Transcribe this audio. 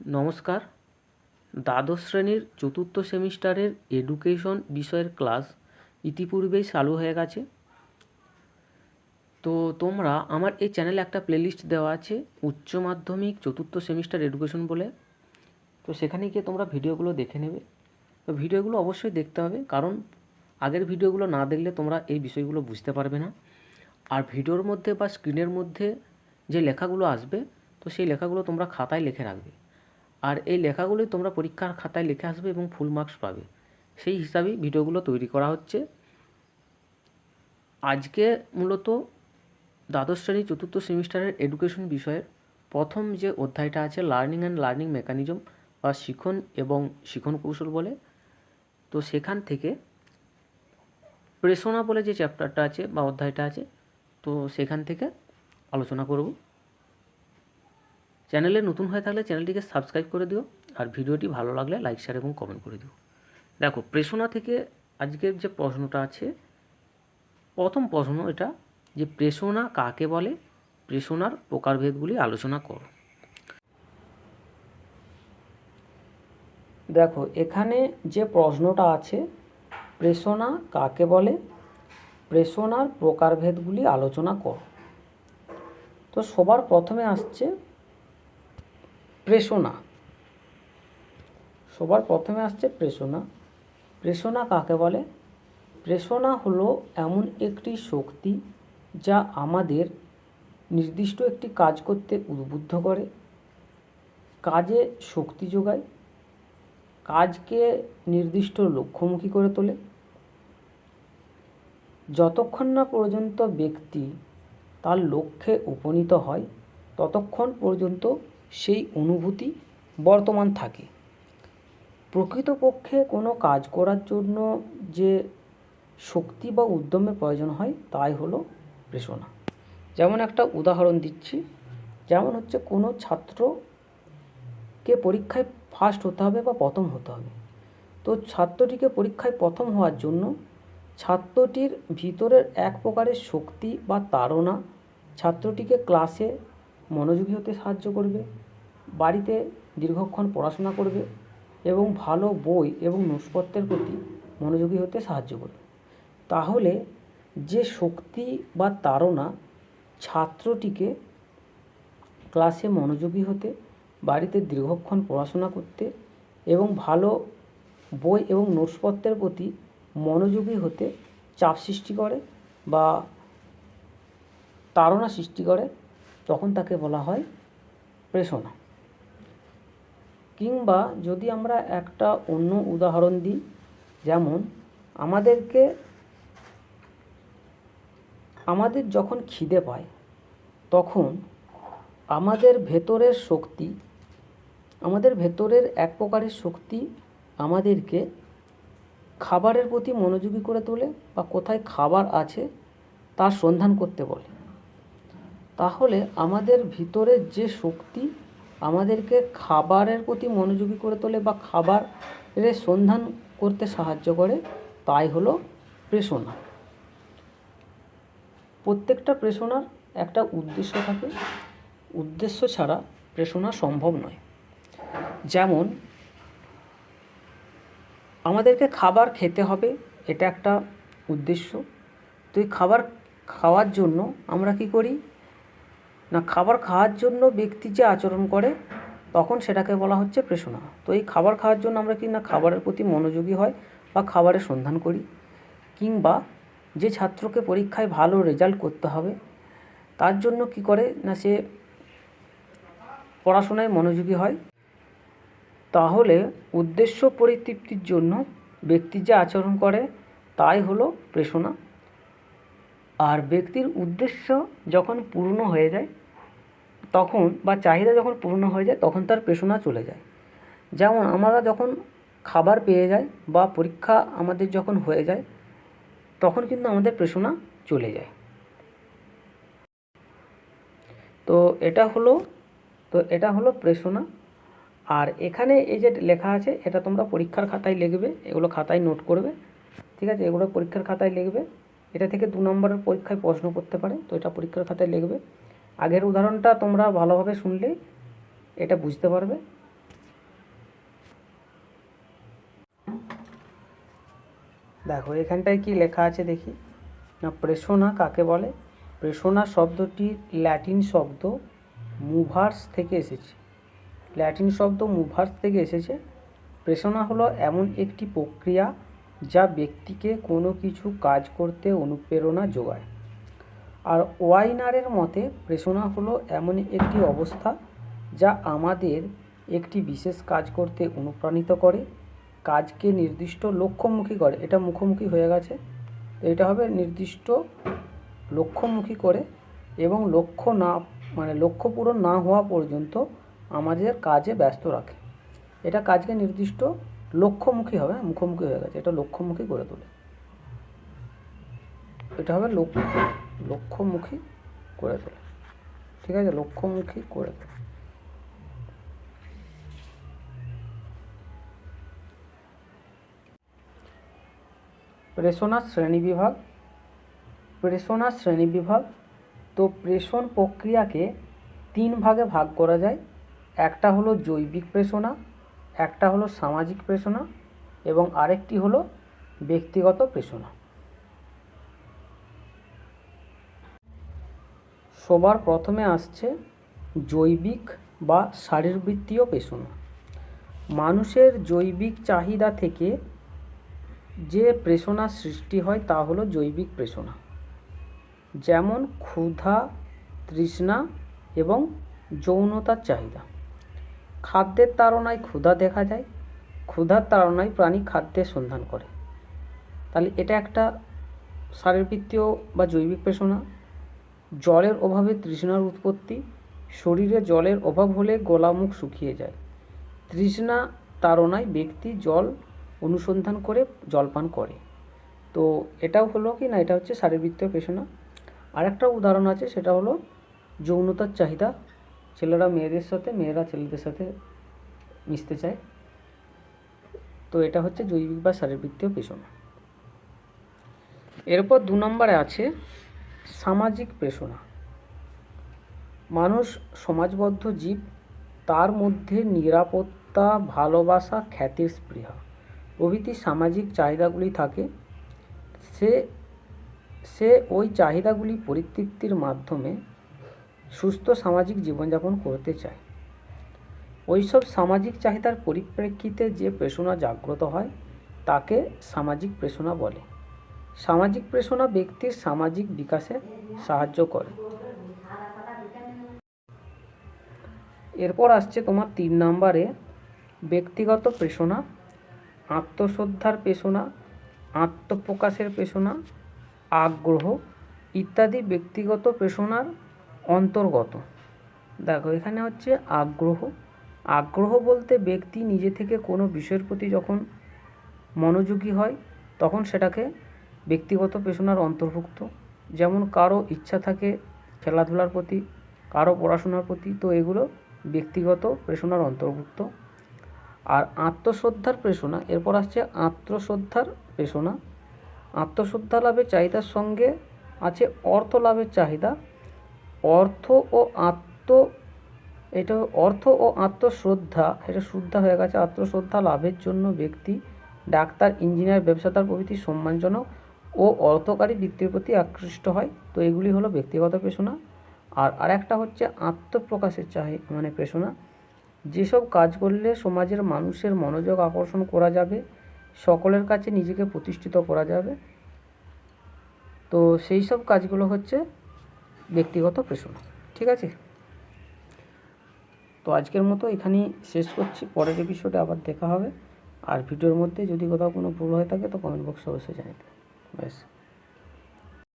নমস্কার। দ্বাদশ শ্রেণির চতুর্থ সেমিস্টারের এডুকেশন বিষয়ের ক্লাস ইতিপূর্বেই চালু হয়ে গেছে। তো তোমরা আমার এই চ্যানেলে একটা প্লেলিস্ট দেওয়া আছে, উচ্চ মাধ্যমিক চতুর্থ সেমিস্টার এডুকেশন বলে। তো সেখানে গিয়ে তোমরা ভিডিওগুলো দেখে নেবে। তো ভিডিওগুলো অবশ্যই দেখতে হবে, কারণ আগের ভিডিওগুলো না দেখলে তোমরা এই বিষয়গুলো বুঝতে পারবে না। আর ভিডিওর মধ্যে বা স্ক্রিনের মধ্যে যে লেখাগুলো আসবে, তো সেই লেখাগুলো তোমরা খাতায় লিখে রাখবে। আর এই লেখাগুলোই তোমরা পরীক্ষার খাতায় লিখে আসবে এবং ফুল মার্কস পাবে। সেই হিসাবেই ভিডিওগুলো তৈরি করা হচ্ছে। আজকে মূলত দ্বাদশ শ্রেণি চতুর্থ সেমিস্টারের এডুকেশন বিষয়ের প্রথম যে অধ্যায়টা আছে লার্নিং অ্যান্ড লার্নিং মেকানিজম বা শিখন এবং শিখন কৌশল বলে। তো সেখান থেকে প্রেষণা বলে যে চ্যাপ্টারটা আছে বা অধ্যায়টা আছে, তো সেখান থেকে আলোচনা করব। চ্যানেলে নতুন হয়ে থাকলে চ্যানেলটিকে সাবস্ক্রাইব করে দিও আর ভিডিওটি ভালো লাগলে লাইক শেয়ার এবং কমেন্ট করে দিও। দেখো, প্রেষণা থেকে আজকের যে প্রশ্নটা আছে, প্রথম প্রশ্ন এটা যে প্রেষণা কাকে বলে? প্রেষণার প্রকারভেদগুলি আলোচনা করো। দেখো, এখানে যে প্রশ্নটা আছে, প্রেষণা কাকে বলে? প্রেষণার প্রকারভেদগুলি আলোচনা করো। তো সবার প্রথমে আসছে প্রেষণা। সবার প্রথমে আসছে প্রেষণা। প্রেষণা কাকে বলে? প্রেষণা হলো এমন একটি শক্তি যা আমাদের নির্দিষ্ট একটি কাজ করতে উদ্বুদ্ধ করে। কাজে শক্তি যোগায়। কাজকে নির্দিষ্ট লক্ষ্যমুখী করে তোলে। যতক্ষণ না পর্যন্ত ব্যক্তি তার লক্ষ্যে উপনীত হয়, ততক্ষণ পর্যন্ত সেই অনুভূতি বর্তমান থাকে। প্রকৃতপক্ষে কোনো কাজ করার জন্য যে শক্তি বা উদ্যমের প্রয়োজন হয়, তাই হলো প্রেষণা। যেমন একটা উদাহরণ দিচ্ছি, যেমন হচ্ছে কোনো ছাত্রকে পরীক্ষায় ফার্স্ট হতে হবে বা প্রথম হতে হবে। তো ছাত্রটিকে পরীক্ষায় প্রথম হওয়ার জন্য ছাত্রটির ভিতরের এক প্রকারের শক্তি বা তাড়না ছাত্রটিকে ক্লাসে মনোযোগী হতে সাহায্য করবে। বাড়িতে দীর্ঘক্ষণ পড়াশোনা করবে এবং ভালো বই এবং নোটসপত্রের প্রতি মনোযোগী হতে সাহায্য করবে। তাহলে যে শক্তি বা তাড়না ছাত্রটিকে ক্লাসে মনোযোগী হতে, বাড়িতে দীর্ঘক্ষণ পড়াশোনা করতে এবং ভালো বই এবং নোটসপত্রের প্রতি মনোযোগী হতে চাপ সৃষ্টি করে বা তাড়না সৃষ্টি করে, তখন তাকে বলা হয় প্রেষণা। কিংবা যদি আমরা একটা অন্য উদাহরণ দিই, যেমন আমাদেরকে, আমাদের যখন খিদে পায়, তখন আমাদের ভেতরের শক্তি, আমাদের ভেতরের এক প্রকারের শক্তি আমাদেরকে খাবারের প্রতি মনোযোগী করে তোলে বা কোথায় খাবার আছে তার সন্ধান করতে বলে। তাহলে আমাদের ভিতরের যে শক্তি আমাদেরকে খাবারের প্রতি মনোযোগী করে তোলে বা খাবারের সন্ধান করতে সাহায্য করে, তাই হলো প্রেষণা। প্রত্যেকটা প্রেষণার একটা উদ্দেশ্য থাকে। উদ্দেশ্য ছাড়া প্রেষণা সম্ভব নয়। যেমন, আমাদেরকে খাবার খেতে হবে, এটা একটা উদ্দেশ্য। তো এই খাবার খাওয়ার জন্য আমরা কি করি? না, খাবার খাওয়ার জন্য ব্যক্তি যে আচরণ করে, তখন সেটাকে বলা হচ্ছে প্রেষণা। তো এই খাবার খাওয়ার জন্য আমরা কি না খাবারের প্রতি মনোযোগী হয় বা খাবারের সন্ধান করি? কিংবা যে ছাত্রকে পরীক্ষায় ভালো রেজাল্ট করতে হবে, তার জন্য কি করে না সে পড়াশোনায় মনোযোগী হয়? তাহলে উদ্দেশ্য পরিতৃপ্তির জন্য ব্যক্তি যে আচরণ করে, তাই হলো প্রেষণা। আর ব্যক্তির উদ্দেশ্য যখন পূর্ণ হয়ে যায়, তখন বা চাহিদা যখন পূর্ণ হয়ে যায়, তখন তার প্রেষণা চলে যায়। যেমন আমরা যখন খাবার পেয়ে যাই বা পরীক্ষা আমাদের যখন হয়ে যায়, তখন কিন্তু আমাদের প্রেষণা চলে যায়। তো এটা হলো, তো এটা হলো প্রেষণা আর এখানে এই যে লেখা আছে, এটা তোমরা পরীক্ষার খাতায় লিখবে, এগুলো খাতায় নোট করবে। ঠিক আছে, এগুলো পরীক্ষার খাতায় লিখবে। এটা থেকে দু নম্বরের পরীক্ষায় প্রশ্ন করতে পারে, তো এটা পরীক্ষার খাতায় লিখবে। আগের উদাহরণটা তোমরা ভালোভাবে শুনলে এটা বুঝতে পারবে। দেখো, এখানটায় কি লেখা আছে দেখি। না, প্রেষণা কাকে বলে? প্রেষণা শব্দটি ল্যাটিন শব্দ মুভার্স থেকে এসেছে। ল্যাটিন শব্দ মুভার্স থেকে এসেছে। প্রেষণা হলো এমন একটি প্রক্রিয়া যা ব্যক্তিকে কোনো কিছু কাজ করতে অনুপ্রেরণা যোগায়। আর ওয়াইনারের মতে, প্রেষণা হলো এমন একটি অবস্থা যা আমাদের একটি বিশেষ কাজ করতে অনুপ্রাণিত করে, কাজকে নির্দিষ্ট লক্ষ্যমুখী করে। এটা মুখোমুখি হয়ে গেছে। তো এটা হবে নির্দিষ্ট লক্ষ্যমুখী করে এবং লক্ষ্য না মানে লক্ষ্য পূরণ না হওয়া পর্যন্ত আমাদের কাজে ব্যস্ত রাখে। এটা কাজকে নির্দিষ্ট লক্ষ্যমুখী হবে হ্যাঁ, মুখোমুখি হয়ে গেছে। এটা লক্ষ্যমুখী করে তোলে। এটা হবে লক্ষ্য লক্ষ্যমুখী করে তোলে। ঠিক আছে? লক্ষ্যমুখী করে তোলে। প্রেষণার শ্রেণীবিভাগ প্রেষণার শ্রেণীবিভাগ তো প্রেষণ প্রক্রিয়াকে তিন ভাগে ভাগ করা যায়। একটা হলো জৈবিক প্রেষণা একটা হলো সামাজিক প্রেষণা এবং আরেকটি হলো ব্যক্তিগত প্রেষণা সবার প্রথমে আসছে জৈবিক বা শারীরবৃত্তীয় পেশনা। মানুষের জৈবিক চাহিদা থেকে যে প্রেষণা সৃষ্টি হয় তা হলো জৈবিক প্রেষণা যেমন ক্ষুধা, তৃষ্ণা এবং যৌনতার চাহিদা। খাদ্যের তাড়নায় ক্ষুধা দেখা যায়, ক্ষুধার তাড়নায় প্রাণী খাদ্যের সন্ধান করে। তাহলে এটা একটা শারীরবৃত্তীয় বা জৈবিক প্রেষণা জলের অভাবে তৃষ্ণার উৎপত্তি, শরীরে জলের অভাব হলে গলা মুখ শুকিয়ে যায়। তৃষ্ণা তাড়নায় ব্যক্তি জল অনুসন্ধান করে, জলপান করে। তো এটাও হলো কি না, এটা হচ্ছে শারীরবৃত্তীয় পেশনা আর একটা উদাহরণ আছে, সেটা হলো যৌনতার চাহিদা ছেলেরা মেয়েদের সাথে, মেয়েরা ছেলেদের সাথে মিশতে চায়। তো এটা হচ্ছে জৈবিক বা শারীরবৃত্তীয় পেশনা। এরপর দু নম্বরে আছে সামাজিক পেশনা। মানুষ সমাজবদ্ধ জীব, তার মধ্যে নিরাপত্তা, ভালোবাসা, খ্যাতির স্পৃহা। প্রভৃতি সামাজিক চাহিদাগুলি থাকে। সে সে ওই চাহিদাগুলি পরিতৃপ্তির মাধ্যমে সুস্থ সামাজিক জীবনযাপন করতে চায়। ওইসব সামাজিক চাহিদার পরিপ্রেক্ষিতে যে প্রেষণা জাগ্রত হয়, তাকে সামাজিক প্রেষণা বলে। সামাজিক প্রেষণা ব্যক্তির সামাজিক বিকাশে সাহায্য করে। এরপর আসছে তোমার তিন নম্বরে, ব্যক্তিগত প্রেষণা আত্মশ্রদ্ধার পেশনা, আত্মপ্রকাশের পেশনা, আগ্রহ ইত্যাদি ব্যক্তিগত পেশনার অন্তর্গত। দেখো, এখানে হচ্ছে আগ্রহ। আগ্রহ বলতে ব্যক্তি নিজে থেকে কোনো বিষয়ের প্রতি যখন মনোযোগী হয়, তখন সেটাকে ব্যক্তিগত পেশনার অন্তর্ভুক্ত। যেমন কারও ইচ্ছা থাকে খেলাধুলার প্রতি, কারও পড়াশোনার প্রতি, তো এগুলো ব্যক্তিগত পেশনার অন্তর্ভুক্ত। আর আত্মশ্রদ্ধার প্রেষণা এরপর আসছে আত্মশ্রদ্ধার প্রেষণা আত্মশ্রদ্ধা লাভের চাহিদার সঙ্গে আছে অর্থ লাভের চাহিদা অর্থ ও আত্ম, এটা অর্থ ও আত্মশ্রদ্ধা, এটা শ্রদ্ধা হয়ে গেছে। আত্মশ্রদ্ধা লাভের জন্য ব্যক্তি, ডাক্তার, ইঞ্জিনিয়ার, ব্যবসাদার প্রভৃতি সম্মানজনক ও অর্থকারী বৃত্তির প্রতি আকৃষ্ট হয়। তো এগুলি হলো ব্যক্তিগত পেশনা। আর আরেকটা হচ্ছে আত্মপ্রকাশের চাহি মানে পেশনা। যেসব কাজ করলে সমাজের মানুষের মনোযোগ আকর্ষণ করা যাবে, সকলের কাছে নিজেকে প্রতিষ্ঠিত করা যাবে। তো সেই সব কাজগুলো হচ্ছে ব্যক্তিগত প্রশ্ন, ঠিক আছে? তো আজকের মতো এখানেই শেষ করছি। পরের এপিসোডে আবার দেখা হবে। আর ভিডিওর মধ্যে যদি কোথাও কোনো ভুল হয়ে থাকে তো কমেন্ট বক্সে অবশ্যই জানাতে ব্যাস।